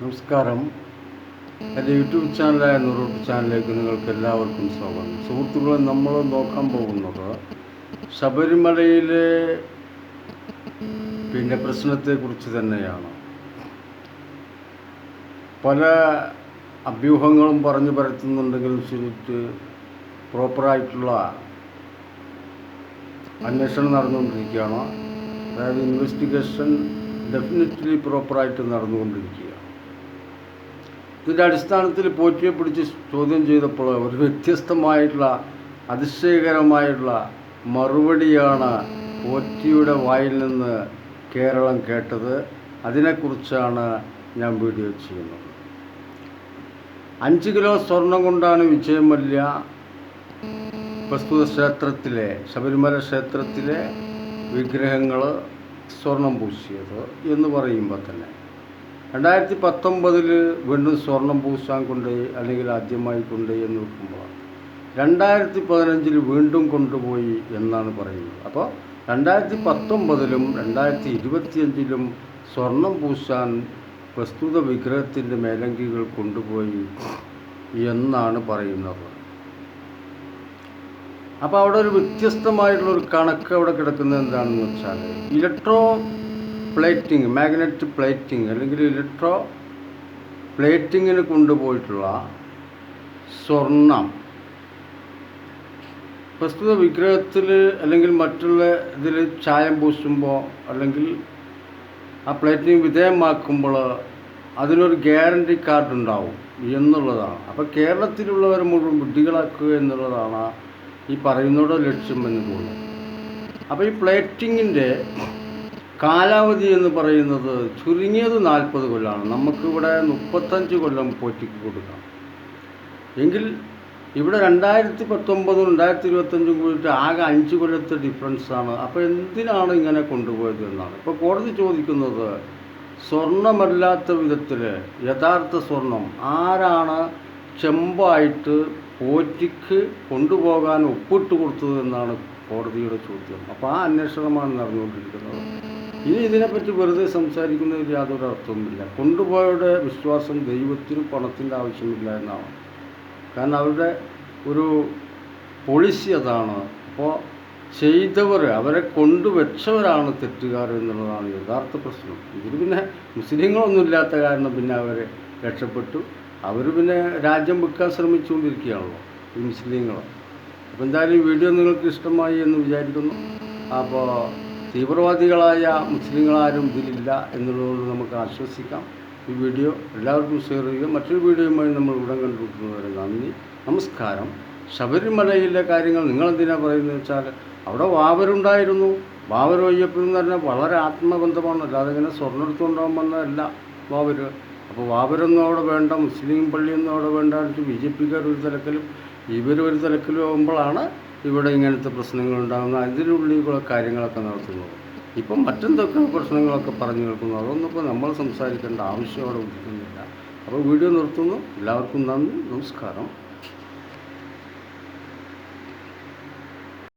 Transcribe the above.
നമസ്കാരം. എന്റെ യൂട്യൂബ് ചാനലായ നൂറോട്ട് ചാനലിലേക്ക് നിങ്ങൾക്ക് എല്ലാവർക്കും സ്വാഗതം. സുഹൃത്തുക്കളെ നമ്മൾ നോക്കാൻ പോകുന്നത് ശബരിമലയിലെ പിന്നെ പ്രശ്നത്തെക്കുറിച്ച് തന്നെയാണ്. പല അഭ്യൂഹങ്ങളും പറഞ്ഞു പരത്തുന്നുണ്ടെങ്കിലും ശരിക്ക് പ്രോപ്പറായിട്ടുള്ള അന്വേഷണം നടന്നുകൊണ്ടിരിക്കുകയാണ്. അതായത് ഇൻവെസ്റ്റിഗേഷൻ ഡെഫിനറ്റ്ലി പ്രോപ്പറായിട്ട് നടന്നുകൊണ്ടിരിക്കുക ഇതിന്റെ അടിസ്ഥാനത്തിൽ പോറ്റിയെ പിടിച്ച് ചോദ്യം ചെയ്തപ്പോൾ ഒരു വ്യത്യസ്തമായിട്ടുള്ള അതിശയകരമായിട്ടുള്ള മറുപടിയാണ് പോറ്റിയുടെ വായിൽ നിന്ന് കേരളം കേട്ടത്. അതിനെക്കുറിച്ചാണ് ഞാൻ വീഡിയോ ചെയ്യുന്നത്. അഞ്ച് കിലോ സ്വർണം കൊണ്ടാണ് വിജയമല്യ പ്രസ്തുത ക്ഷേത്രത്തിലെ ശബരിമല ക്ഷേത്രത്തിലെ വിഗ്രഹങ്ങൾ സ്വർണം പൂശിയത് എന്ന് പറയുമ്പോൾ തന്നെ. രണ്ടായിരത്തി പത്തൊമ്പതിൽ വീണ്ടും സ്വർണം പൂശാൻ കൊണ്ട് അല്ലെങ്കിൽ ആദ്യമായി കൊണ്ട് എന്ന് നോക്കുമ്പോൾ രണ്ടായിരത്തി പതിനഞ്ചിൽ വീണ്ടും കൊണ്ടുപോയി എന്നാണ് പറയുന്നത്. അപ്പോൾ രണ്ടായിരത്തി പത്തൊമ്പതിലും രണ്ടായിരത്തി ഇരുപത്തിയഞ്ചിലും സ്വർണം പൂശാൻ പ്രസ്തുത വിഗ്രഹത്തിന്റെ മേലങ്കികൾ കൊണ്ടുപോയി എന്നാണ് പറയുന്നത്. അപ്പോൾ അവിടെ ഒരു വ്യത്യസ്തമായിട്ടുള്ള ഒരു കണക്ക് അവിടെ കിടക്കുന്നത് എന്താണെന്ന് വെച്ചാൽ ഇലക്ട്രോ പ്ലേറ്റിംഗ് മാഗ്നറ്റ് പ്ലേറ്റിംഗ് അല്ലെങ്കിൽ ഇലക്ട്രോ പ്ലേറ്റിങ്ങിന് കൊണ്ടുപോയിട്ടുള്ള സ്വർണം. പ്രസ്തുത വിഗ്രഹത്തിൽ അല്ലെങ്കിൽ മറ്റുള്ള ഇതിൽ ചായം പൂശുമ്പോൾ അല്ലെങ്കിൽ ആ പ്ലേറ്റിംഗ് വിധേയമാക്കുമ്പോൾ അതിനൊരു ഗ്യാരണ്ടി കാർഡ് ഉണ്ടാവും എന്നുള്ളതാണ്. അപ്പോൾ കേരളത്തിലുള്ളവർ മുഴുവൻ ബുദ്ധികളാക്കുക എന്നുള്ളതാണ് ഈ പറയുന്നതോടെ ലക്ഷ്യം എന്ന് തോന്നുന്നു. അപ്പോൾ ഈ പ്ലേറ്റിങ്ങിന്റെ കാലാവധി എന്ന് പറയുന്നത് ചുരുങ്ങിയത് നാൽപ്പത് കൊല്ലമാണ് നമുക്കിവിടെ മുപ്പത്തഞ്ച് കൊല്ലം പോറ്റിക്ക് കൊടുക്കാം. എങ്കിൽ ഇവിടെ രണ്ടായിരത്തി പത്തൊമ്പതും രണ്ടായിരത്തി ഇരുപത്തഞ്ചും കൂടിയിട്ട് ആകെ അഞ്ച് കൊല്ലത്തെ ഡിഫറൻസാണ്. അപ്പോൾ എന്തിനാണ് ഇങ്ങനെ കൊണ്ടുപോയത് എന്നാണ്. ഇപ്പോൾ കോടതി ചോദിക്കുന്നത് സ്വർണമല്ലാത്ത വിധത്തിൽ യഥാർത്ഥ സ്വർണം ആരാണ് ചെമ്പായിട്ട് പോറ്റിക്ക് കൊണ്ടുപോകാൻ ഒപ്പിട്ട് കൊടുത്തത് എന്നാണ് കോടതിയുടെ ചോദ്യം. അപ്പോൾ ആ അന്വേഷണമാണ് നടന്നുകൊണ്ടിരിക്കുന്നത്. ഇനി ഇതിനെപ്പറ്റി വെറുതെ സംസാരിക്കുന്നതിൽ യാതൊരു അർത്ഥവുമില്ല. കൊണ്ടുപോയവരുടെ വിശ്വാസം ദൈവത്തിനും പണത്തിന്റെ ആവശ്യമില്ല എന്നാണ്. കാരണം അവരുടെ ഒരു പോളിസി അതാണ്. അപ്പോൾ ചെയ്തവർ അവരെ കൊണ്ടുവച്ചവരാണ് തെറ്റുകാർ എന്നുള്ളതാണ് യഥാർത്ഥ പ്രശ്നം. ഇതിൽ പിന്നെ മുസ്ലിങ്ങളൊന്നും ഇല്ലാത്ത കാരണം പിന്നെ അവർ രക്ഷപ്പെട്ടു. അവർ പിന്നെ രാജ്യം വിൽക്കാൻ ശ്രമിച്ചുകൊണ്ടിരിക്കുകയാണല്ലോ ഈ മുസ്ലിങ്ങൾ അപ്പോൾ എന്തായാലും ഈ വീഡിയോ നിങ്ങൾക്ക് ഇഷ്ടമായി എന്ന് വിചാരിക്കുന്നു. അപ്പോൾ തീവ്രവാദികളായ മുസ്ലിങ്ങളാരും ഇതിലില്ല എന്നുള്ളതുകൊണ്ട് നമുക്ക് ആശ്വസിക്കാം. ഈ വീഡിയോ എല്ലാവർക്കും ഷെയർ ചെയ്യുക. മറ്റൊരു വീഡിയോയുമായി നമ്മൾ ഉടൻ കണ്ടുപിടിക്കുന്നവരെ നന്ദി നമസ്കാരം. ശബരിമലയിലെ കാര്യങ്ങൾ നിങ്ങളെന്തിനാണ് പറയുന്നത് വെച്ചാൽ അവിടെ വാവരുണ്ടായിരുന്നു. വാവർ എന്ന് പറഞ്ഞാൽ വളരെ ആത്മബന്ധമാണ്. അല്ലാതെ ഇങ്ങനെ സ്വർണം എടുത്തുകൊണ്ടുപോകാൻ വന്നതല്ല വാവർ അപ്പോൾ വാവരൊന്നും അവിടെ വേണ്ട മുസ്ലിം പള്ളിയൊന്നും അവിടെ വേണ്ട ബി ജെ പിക്കാർ ഒരു തിരക്കിലും ഇവർ ഒരു തലക്കലും ആകുമ്പോഴാണ് ഇവിടെ ഇങ്ങനത്തെ പ്രശ്നങ്ങൾ ഉണ്ടാകുന്നത് അതിനുള്ളിലുള്ള കാര്യങ്ങളൊക്കെ നടത്തുന്നത് ഇപ്പം മറ്റെന്തൊക്കെ പ്രശ്നങ്ങളൊക്കെ പറഞ്ഞു കേൾക്കുന്നു? അതൊന്നും ഇപ്പോൾ നമ്മൾ സംസാരിക്കേണ്ട ആവശ്യം അവിടെ ഉദിക്കുന്നില്ല. അപ്പോൾ വീഡിയോ നിർത്തുന്നു. എല്ലാവർക്കും നന്ദി. നമസ്കാരം.